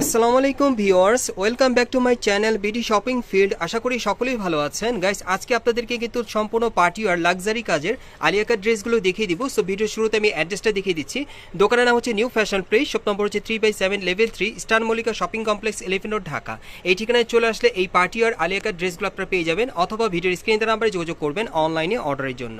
আসসালামু আলাইকুম viewers, welcome back to my channel BD shopping field. আশা করি সকলেই ভালো আছেন। গাইস, আজকে আপনাদেরকে কিন্তু সম্পূর্ণ পার্টি আর লাক্সারি কাজের আলিয়াকার ড্রেসগুলো দেখিয়ে দিব। সো ভিডিও শুরুতে আমি অ্যাড্রেসটা দেখিয়ে দিচ্ছি। দোকানের নাম হচ্ছে new fashion place, shop number হচ্ছে three by seven level three star Mallika shopping complex elephant Dhaka. এই ঠিকানায় চলে আসলে এই পার্টি আর আলিয়াকার ড্রেসগুলো আপনারা পেয়ে যাবেন, অথবা ভিডিওর স্ক্রিনের নাম্বারে যোগাযোগ করবেন অনলাইনে অর্ডারের জন্য।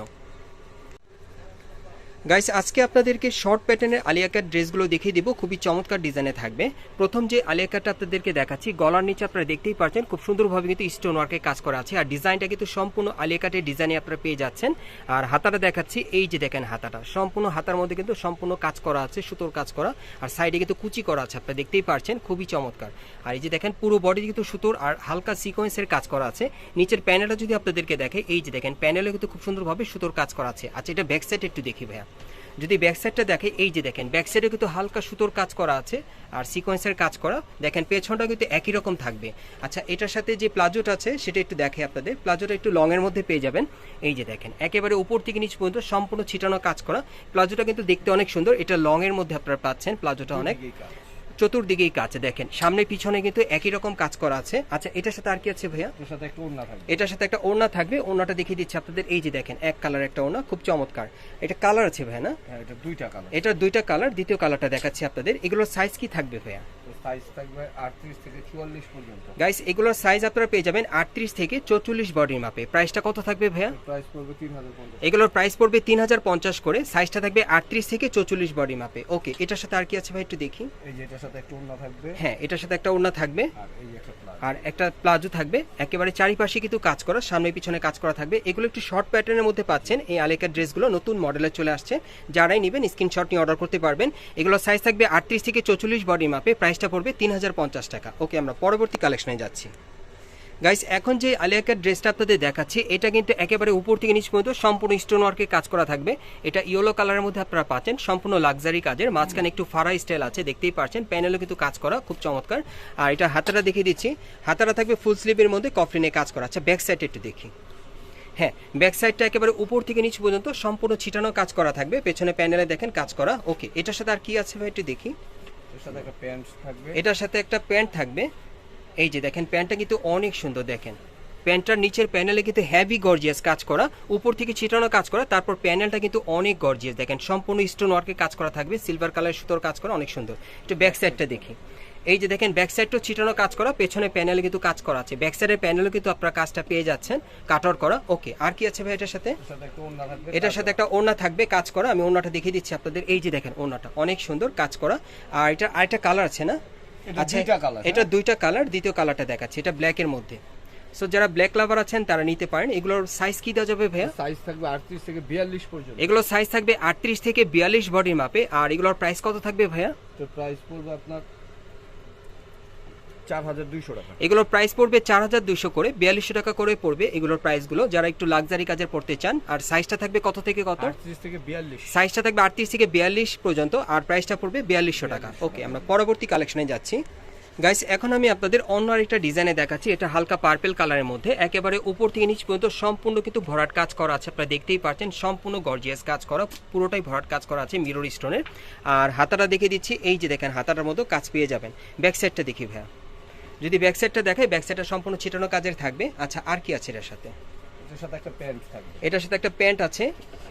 গাইস আজকে আপনাদেরকে শর্ট প্যাটার্নের আলিয়াকার ড্রেসগুলো দেখিয়ে দেবো। খুবই চমৎকার ডিজাইনে থাকবে। প্রথম যে আলিয়াকারটা আপনাদেরকে দেখাচ্ছি, গলার নিচে আপনারা দেখতেই পাচ্ছেন, খুব সুন্দরভাবে কিন্তু স্টোন ওয়ার্কে কাজ করা আছে। আর ডিজাইনটা কিন্তু সম্পূর্ণ আলিয়াকাটের ডিজাইনে আপনারা পেয়ে যাচ্ছেন। আর হাতাটা দেখাচ্ছি, এই যে দেখেন হাতাটা। সম্পূর্ণ হাতার মধ্যে কিন্তু সম্পূর্ণ কাজ করা আছে, সুতোর কাজ করা। আর সাইডে কিন্তু কুচি করা আছে, আপনারা দেখতেই পাচ্ছেন, খুবই চমৎকার। আর এই যে দেখেন, পুরো বডি কিন্তু সুতোর আর হালকা সিকোয়েন্সের কাজ করা আছে। নিচের প্যানেলটা যদি আপনাদেরকে দেখে, এই যে দেখেন প্যানেলে কিন্তু খুব সুন্দরভাবে সুতোর কাজ করা আছে। আচ্ছা এটা ব্যাক সাইড একটু দেখি ভাইয়া। যদি ব্যাক সাইডটা দেখে, এই যে দেখেন ব্যাক সাইডে কিন্তু হালকা সুতোর কাজ করা আছে, আর সিকোয়েন্সের কাজ করা। দেখেন, পেছনটা কিন্তু একই রকম থাকবে। আচ্ছা এটার সাথে যে প্লাজোটা আছে, সেটা একটু দেখে আপনাদের। প্লাজোটা একটু লং এর মধ্যে পেয়ে যাবেন। এই যে দেখেন, একেবারে উপর থেকে নিচ পর্যন্ত সম্পূর্ণ ছিটানো কাজ করা। প্লাজোটা কিন্তু দেখতে অনেক সুন্দর। এটা লংয়ের মধ্যে আপনারা পাচ্ছেন, প্লাজোটা অনেক। চতুর্দিকেই কাজ দেখেন। সামনে পিছনে কিন্তু একই রকম কাজ করা আছে। আচ্ছা এটার সাথে আর কি আছে ভাইয়া? এটার সাথে একটা ওড়না থাকবে। এটার সাথে একটা ওড়না থাকবে। ওড়নাটা দেখিয়ে দিচ্ছি আপনাদের। এই যে দেখেন এক কালার একটা ওড়না খুব চমৎকার। এটা কালার আছে ভাইয়া না? হ্যাঁ এটা দুইটা কালার। এটা দুইটা কালার দ্বিতীয় কালারটা দেখাচ্ছি আপনাদের। এগুলোর সাইজ কি থাকবে ভাইয়া? সাইজ থাকবে আটত্রিশ থেকে চুয়াল্লিশ পর্যন্ত। গাইস এগুলোর সাইজ আপনারা পেয়ে যাবেন আটত্রিশ থেকে চৌচল্লিশ বডির মাপে প্রাইসটা কত থাকবে ভাইয়া? প্রাইস পড়বে এগুলোর প্রাইস করে। সাইজটা থাকবে আটত্রিশ থেকে চৌচল্লিশ বডি মাপে ওকে এটার সাথে আর কি আছে ভাই একটু দেখি? এই যে এটার সাথে একটা ওড়না থাকবে। হ্যাঁ এটার সাথে একটা ওড়না থাকবে। আর এই একটা প্লাস আর একটা প্লাজো থাকবে। একেবারে চারিপাশে কিন্তু কাজ করা সামনে পিছনে কাজ করা থাকবে। এগুলো একটু শর্ট প্যাটার্নের মধ্যে পাচ্ছেন। এই আলেকার ড্রেসগুলো নতুন মডেলে চলে আসছে। যারাই নেবেন স্ক্রিনশট নিয়ে অর্ডার করতে পারবেন। এগুলো সাইজ থাকবে আটত্রিশ থেকে চৌচল্লিশ বডি মাপে প্রাইসটা পড়বে তিন হাজার পঞ্চাশ টাকা। ওকে, আমরা পরবর্তী কালেকশনে যাচ্ছি। গাইস এখন যে আলিয়াকার ড্রেসটা আপনাদের দেখাচ্ছি, এটা কিন্তু একেবারে উপর থেকে নিচ পর্যন্ত সম্পূর্ণ স্টোন ওয়ার্কে কাজ করা থাকবে। এটা ইয়েলো কালারের মধ্যে আপনারা পাচ্ছেন, সম্পূর্ণ লাক্সারি কাজের। মাঝখানে একটু ফারা স্টাইল আছে, দেখতেই পাচ্ছেন। প্যানেলও কিন্তু কাজ করা, খুব চমৎকার। আর এটা হাতাটা দেখিয়ে দিচ্ছি। হাতাটা থাকবে ফুল স্লিভের মধ্যে কফলিনে কাজ করা আচ্ছা ব্যাক সাইড একটু দেখি। হ্যাঁ ব্যাক সাইডটা একেবারে উপর থেকে নিচ পর্যন্ত সম্পূর্ণ ছিটানো কাজ করা থাকবে। পেছনে প্যানেলে দেখেন কাজ করা। ওকে, এটার সাথে আর কি আছে ভাই, একটু দেখি। প্যান্ট থাকবে। এটার সাথে একটা প্যান্ট থাকবে। এই যে দেখেন, প্যান্টটা কিন্তু অনেক সুন্দর দেখেন। প্যান্টটার নিচের প্যানেলে কিন্তু হ্যাভি গর্জিয়াস কাজ করা উপর থেকে ছিটানো কাজ করা তারপর প্যানেলটা কিন্তু অনেক গর্জিয়াস দেখেন সম্পূর্ণ স্টোন ওয়ার্কের কাজ করা থাকবে সিলভার কালার সুতোর কাজ করা অনেক সুন্দর। একটু ব্যাক সাইডটা দেখি। এই যে দেখেন ব্যাক সাইডটাও ছিটানো কাজ করা পেছনে প্যানেলে কিন্তু কাজ করা আছে। ব্যাক সাইডের প্যানেলও কিন্তু আপনারা কাজটা পেয়ে যাচ্ছেন কাটর করা। ওকে আর কি আছে ভাই এটার সাথে? এটার সাথে একটা ওড়না থাকবে কাজ করা। আমি ওড়নাটা দেখিয়ে দিচ্ছি আপনাদের। এই যে দেখেন ওড়নাটা অনেক সুন্দর কাজ করা। আর এটা আরেকটা কালার আছে না? আচ্ছা দুইটা কালার এটা দুইটা কালার দ্বিতীয় কালারটা দেখাচ্ছি। এটা ব্ল্যাকের মধ্যে। সো যারা ব্ল্যাক লাভার আছেন তারা নিতে পারেন। এগুলোর সাইজ কি দেওয়া যাবে ভাইয়া? সাইজ থাকবে আটত্রিশ থেকে বিয়াল্লিশ পর্যন্ত। এগুলোর সাইজ থাকবে আটত্রিশ থেকে বিয়াল্লিশ বডির মাপে আর এগুলোর প্রাইস কত থাকবে ভাইয়া? তো প্রাইস পড়বে আপনার চার হাজার দুইশো টাকা। এগুলোর প্রাইস পড়বে চার হাজার দুশো করে বিয়াল্লিশশো টাকা করে পড়বে এগুলোর প্রাইসগুলো যারা একটু লাক্সারি কাজের পড়তে চান আর সাইজটা থাকবে কত থেকে কত? আটত্রিশ থেকে বিয়াল্লিশ। সাইজটা থাকবে আটত্রিশ থেকে বিয়াল্লিশ পর্যন্ত আর প্রাইসটা পড়বে বিয়াল্লিশশো টাকা। ওকে আমরা পরবর্তী কালেকশনে যাচ্ছি। গাইস এখন আমি আপনাদের অন্য আরেকটা ডিজাইনে দেখাচ্ছি। এটা হালকা পার্পেল কালারের মধ্যে। একেবারে উপর থেকে নিচ পর্যন্ত সম্পূর্ণ কিন্তু ভরাট কাজ করা আছে। আপনারা দেখতেই পাচ্ছেন সম্পূর্ণ গর্জিয়াস কাজ করা পুরোটাই ভরাট কাজ করা আছে মিরর স্টোনের আর হাতাটা দেখে দিচ্ছি এই যে দেখেন হাতাটার মতো কাজ পেয়ে যাবেন। ব্যাক সাইডটা দেখি ভাইয়া। যদি ব্যাক সাইডটা দেখাই ব্যাক সাইডটা সম্পূর্ণ ছিটানো কাজের থাকবে। আচ্ছা আর কি আছে এটার সাথে? এটার সাথে একটা প্যান্ট থাকবে। এটার সাথে একটা প্যান্ট আছে।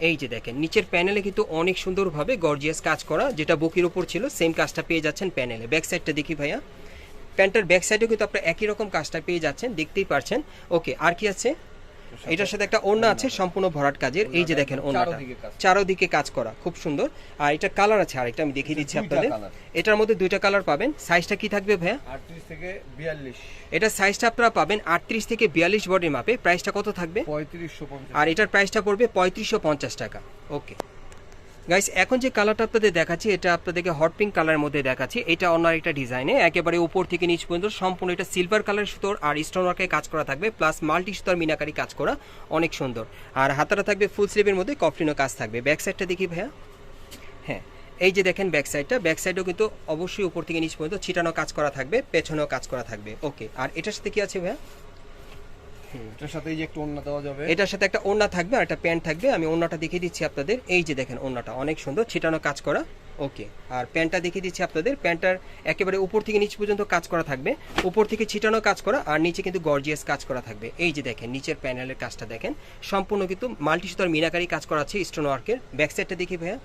এই যে দেখেন নিচের প্যানেলে কিন্তু অনেক সুন্দরভাবে গর্জিয়াস কাজ করা যেটা বুকির উপর ছিল সেম কাজটা পেয়ে যাচ্ছেন প্যানেলে ব্যাক সাইডটা দেখি ভাইয়া। প্যান্টের ব্যাক সাইডেও কিন্তু আপনারা একই রকম কাজটা পেয়ে যাচ্ছেন দেখতেই পারছেন। ওকে আর কি আছে? এটার সাথে একটা ওড়না আছে সম্পূর্ণ ভরাট কাজের। এই যে দেখেন ওড়নাটা। চারোদিকে কাজ। করা খুব সুন্দর। আর এটা কালার আছে আর আরেকটা আমি দেখিয়ে দিচ্ছি আপনাদের। এটার মধ্যে দুইটা কালার পাবেন। সাইজটা কি থাকবে ভাইয়া? আটত্রিশ থেকে বিয়াল্লিশ। এটা সাইজটা আপনারা পাবেন আটত্রিশ থেকে বিয়াল্লিশ বডির মাপে। প্রাইসটা কত থাকবে? পঁয়ত্রিশশো পঞ্চাশ। আর এটার প্রাইসটা পড়বে পঁয়ত্রিশশো পঞ্চাশ টাকা। ওকে। গাইস এখন যে কালারটা আপনাদের দেখাচ্ছি, এটা আপনাদেরকে হট পিঙ্ক কালারের মধ্যে দেখাচ্ছি। এটা অন্য একটা ডিজাইনে একেবারে উপর থেকে নিচ পর্যন্ত সম্পূর্ণ এটা সিলভার কালার সুতোর আর স্টোন ওয়ার্কে কাজ করা থাকবে প্লাস মাল্টি সুতোর মিনাকারি কাজ করা অনেক সুন্দর। আর হাতাটা থাকবে ফুল স্লিভের মধ্যে কফলিনো কাজ থাকবে। ব্যাক সাইডটা দেখি ভাইয়া। হ্যাঁ এই যে দেখেন ব্যাক সাইডটা ব্যাক সাইডেও কিন্তু অবশ্যই উপর থেকে নিচ পর্যন্ত ছিটানো কাজ করা থাকবে, পেছনেও কাজ করা থাকবে। ওকে আর এটার সাথে কি আছে ভাইয়া? এটার সাথে এই যে একটু দেওয়া যাবে। এটার সাথে একটা ওড়না থাকবে আর একটা প্যান্ট থাকবে। আমি ওড়নাটা দেখিয়ে দিচ্ছি আপনাদের। এই যে দেখেন ওড়নাটা অনেক সুন্দর ছিটানো কাজ করা। ওকে আর প্যান্টটা দেখিয়ে দিচ্ছি আপনাদের। প্যান্টটার একেবারে উপর থেকে নিচ পর্যন্ত কাজ করা থাকবে। উপর থেকে ছিটানো কাজ করা আর নিচে কিন্তু গর্জিয়াস কাজ করা থাকবে। এই যে দেখেন নিচের প্যানেলের কাজটা দেখেন। সম্পূর্ণ কিন্তু মাল্টি সুতার মিনাকারি কাজ করা আছে স্টোন ওয়ার্কের ব্যাক সাইডটা দেখি ভাইয়া।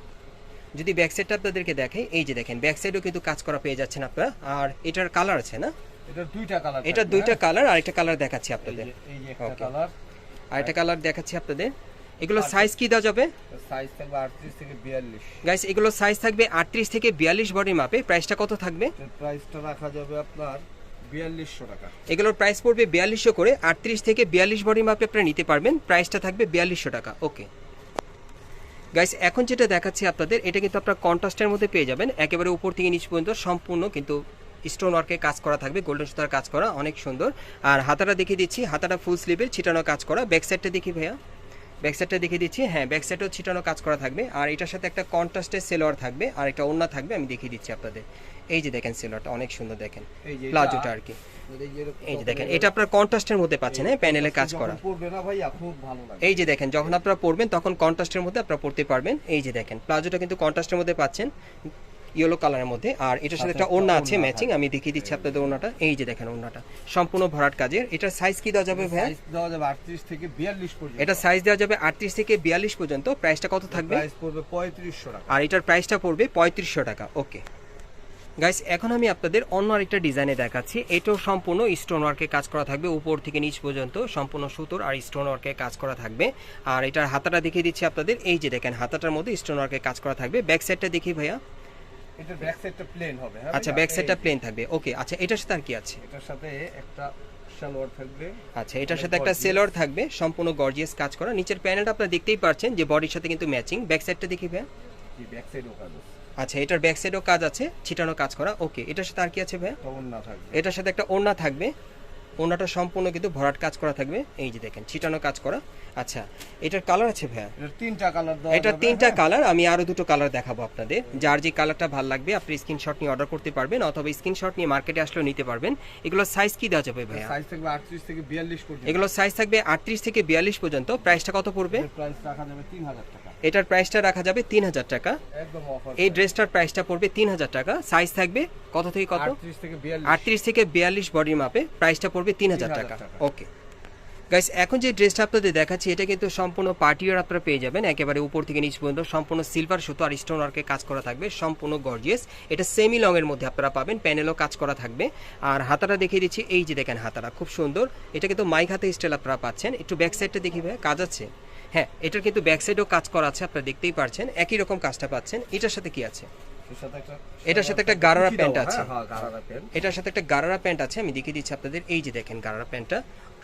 যদি ব্যাক সাইডটা আপনাদেরকে দেখে এই যে দেখেন ব্যাক সাইডেও কিন্তু কাজ করা পেয়ে যাচ্ছেন আপনারা। আর এটার কালার আছে না? এটা দুইটা কালার এটা দুইটা কালার আর একটা কালার দেখাচ্ছি আপনাদের। এই যে একটা কালার আর একটা কালার দেখাচ্ছি আপনাদের। এগুলো সাইজ কি দেওয়া যাবে? সাইজ থাকবে 38 থেকে 42 গাইস এগুলো সাইজ থাকবে আটত্রিশ থেকে বিয়াল্লিশ বডির মাপে প্রাইসটা কত থাকবে? প্রাইসটা রাখা যাবে আপনার 4200 টাকা। এগুলোর প্রাইস পড়বে বিয়াল্লিশশো করে। আটত্রিশ থেকে বিয়াল্লিশ বডির মাপে আপনারা নিতে পারবেন। প্রাইসটা থাকবে বিয়াল্লিশশো টাকা। ওকে গাইস এখন যেটা দেখাচ্ছি আপনাদের এটা কিন্তু আপনার কন্ট্রাস্টের মধ্যে পেয়ে যাবেন। একেবারে উপর থেকে নিচ পর্যন্ত সম্পূর্ণ কিন্তু স্টোন ওয়ার্কে কাজ করা থাকবে গোল্ডেন সুতার কাজ করা অনেক সুন্দর। আর হাতাটা দেখিয়ে দিচ্ছি হাতাটা ফুল স্লিভের ছিটানো কাজ করা। ব্যাক সাইডটা দেখি ভাইয়া। ব্যাক সাইডটা দেখিয়ে দিচ্ছি হ্যাঁ ব্যাক সাইডেও ছিটানো কাজ করা থাকবে। আর এটার সাথে একটা কন্ট্রাস্টের সেলোয়ার থাকবে আর একটা ওড়না থাকবে আমি দেখিয়ে দিচ্ছি আপনাদের। এই যে দেখেন সেলোয়ারটা অনেক সুন্দর দেখেন। এই যে এটা- প্লাজোটা আর কি। এই যে দেখেন এটা আপনার কন্ট্রাস্টের মধ্যে পাচ্ছেন হ্যাঁ প্যানেলে কাজ করা। এই যে দেখেন যখন আপনারা পরবেন তখন কন্ট্রাস্টের মধ্যে আপনারা পড়তে পারবেন। এই যে দেখেন প্লাজোটা কিন্তু কন্ট্রাস্টের মধ্যে পাচ্ছেন। ইয়েলো কালারের মধ্যে। আর এটার সাথে আচ্ছা, একটা ওড়না আছে ম্যাচিং আমি দেখিয়ে দিচ্ছি আপনাদের ওড়নাটা। এই যে দেখেন ওড়নাটা। সম্পূর্ণ ভরাট কাজের। এটার সাইজ কি দেওয়া যাবে সাইজ দেওয়া যাবে 38 থেকে 42 পর্যন্ত। এটা সাইজ দেওয়া যাবে আটত্রিশ থেকে বিয়াল্লিশ পর্যন্ত। প্রাইসটা কত থাকবে? প্রাইস পড়বে 3500 টাকা। আর এটার প্রাইসটা পড়বে পঁয়ত্রিশশো টাকা। ওকে গাইস এখন আমি আপনাদের অন্য আরেকটা ডিজাইনে দেখাচ্ছি। এটাও সম্পূর্ণ স্টোন ওয়ার্কে কাজ করা থাকবে। উপর থেকে নিচ পর্যন্ত সম্পূর্ণ সুতোর আর স্টোন ওয়ার্কে কাজ করা থাকবে। আর এটার হাতাটা দেখিয়ে দিচ্ছি আপনাদের। এই যে দেখেন হাতাটার মধ্যে স্টোন ওয়ার্কে কাজ করা থাকবে। ব্যাক সাইডটা দেখি ভাইয়া। এটা ব্যাক সাইডটা প্লেন হবে হ্যাঁ আচ্ছা ব্যাক সাইডটা প্লেন থাকবে। ওকে আচ্ছা এটার সাথে আর কি আছে? এটার সাথে একটা সালোয়ার থাকবে। আচ্ছা এটার সাথে একটা। সেলর থাকবে সম্পূর্ণ গর্জিয়াস কাজ করা। নিচের প্যানেলটা আপনারা দেখতেই পাচ্ছেন যে বডির সাথে কিন্তু ম্যাচিং ব্যাক সাইডটা দেখি ভাই জি ব্যাক সাইডও কাজ আছে। আচ্ছা এটার ব্যাক সাইডও কাজ আছে ছিটানো কাজ করা। ওকে এটার সাথে আর কি আছে ভাই তখন না থাকবে। এটার সাথে একটা ওড়না থাকবে। ওড়নাটা সম্পূর্ণ কিন্তু ভরাট কাজ করা থাকবে। এই যে দেখেন ছিটানো কাজ করা। আচ্ছা এটার কালার আছে ভাইয়া? তিনটা কালার এটা তিনটা হ্যাঁ? কালার আমি আরও দুটো কালার দেখাবো আপনাদের। যার যে কালারটা ভালো লাগবে আপনি স্ক্রিনশট নিয়ে অর্ডার করতে পারবেন অথবা স্ক্রিনশট নিয়ে মার্কেটে আসলেও নিতে পারবেন। এগুলো সাইজ কি দেওয়া যাবে ভাইয়া? সাইজ থাকবে 38 থেকে 42 পর্যন্ত। এগুলো সাইজ থাকবে আটত্রিশ থেকে বিয়াল্লিশ পর্যন্ত। প্রাইসটা কত পড়বে? প্রাইস রাখা যাবে 3000 টাকা। এটার প্রাইসটা রাখা যাবে তিন হাজার টাকা এই ড্রেসটার প্রাইসটা পড়বে তিন হাজার টাকা। সাইজ থাকবে কত থেকে কত? 38 থেকে 42 আটত্রিশ থেকে বিয়াল্লিশ বডির মাপে প্রাইসটা পড়বে তিন হাজার টাকা। ওকে গাইস এখন যে ড্রেসটা আপনাদের দেখাচ্ছি এটা কিন্তু সম্পূর্ণ পার্টিওয়ার আপনারা পেয়ে যাবেন। একেবারে উপর থেকে নিচ পর্যন্ত সম্পূর্ণ সিলভার সুতো আর স্টোন ওয়ার্কে কাজ করা থাকবে সম্পূর্ণ গর্জিয়াস এটা সেমি লং এর মধ্যে আপনারা পাবেন প্যানেলও কাজ করা থাকবে। আর হাতাটা দেখিয়ে দিচ্ছি এই যে দেখেন হাতাটা খুব সুন্দর। এটা কিন্তু মাইক হাতে স্টাইল আপনারা পাচ্ছেন। একটু ব্যাক সাইডটা দেখি ভাই কাজ আছে? হ্যাঁ এটার কিন্তু ব্যাক সাইডেও কাজ করা আছে আপনারা দেখতেই পারছেন। একই রকম কাজটা পাচ্ছেন। এটার সাথে কি আছে? এটার সাথে একটা গারারা প্যান্ট আছে। হ্যাঁ, হ্যাঁ এটার সাথে একটা গারারা প্যান্ট আছে আমি দেখিয়ে দিচ্ছি আপনাদের। এই যে দেখেন গারারা প্যান্টটা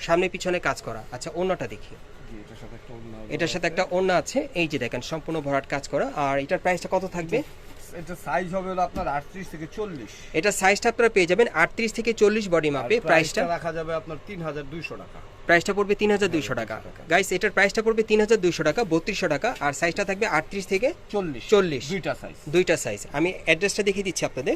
সামনে পিছনে কাজ করা। আচ্ছা অন্যটা দেখি এটার সাথে একটা ওড়না এটার সাথে একটা ওড়না আছে। এই যে দেখেন সম্পূর্ণ ভরাট কাজ করা। আর এটার প্রাইসটা কত থাকবে? এটা সাইজ হবে হলো আপনার 38 থেকে 40 এটা সাইজটা আপনারা পেয়ে যাবেন আটত্রিশ থেকে চল্লিশ বডি মাপে প্রাইসটা রাখা যাবে আপনার 3200 টাকা। প্রাইসটা পড়বে তিন হাজার দুইশো টাকা। গাইস এটার প্রাইসটা পড়বে তিন হাজার দুইশো টাকা বত্রিশশো টাকা আর সাইজটা থাকবে আটত্রিশ থেকে 40 চল্লিশ। দুইটা সাইজ দুইটা সাইজ আমি অ্যাড্রেসটা দেখিয়ে দিচ্ছি আপনাদের।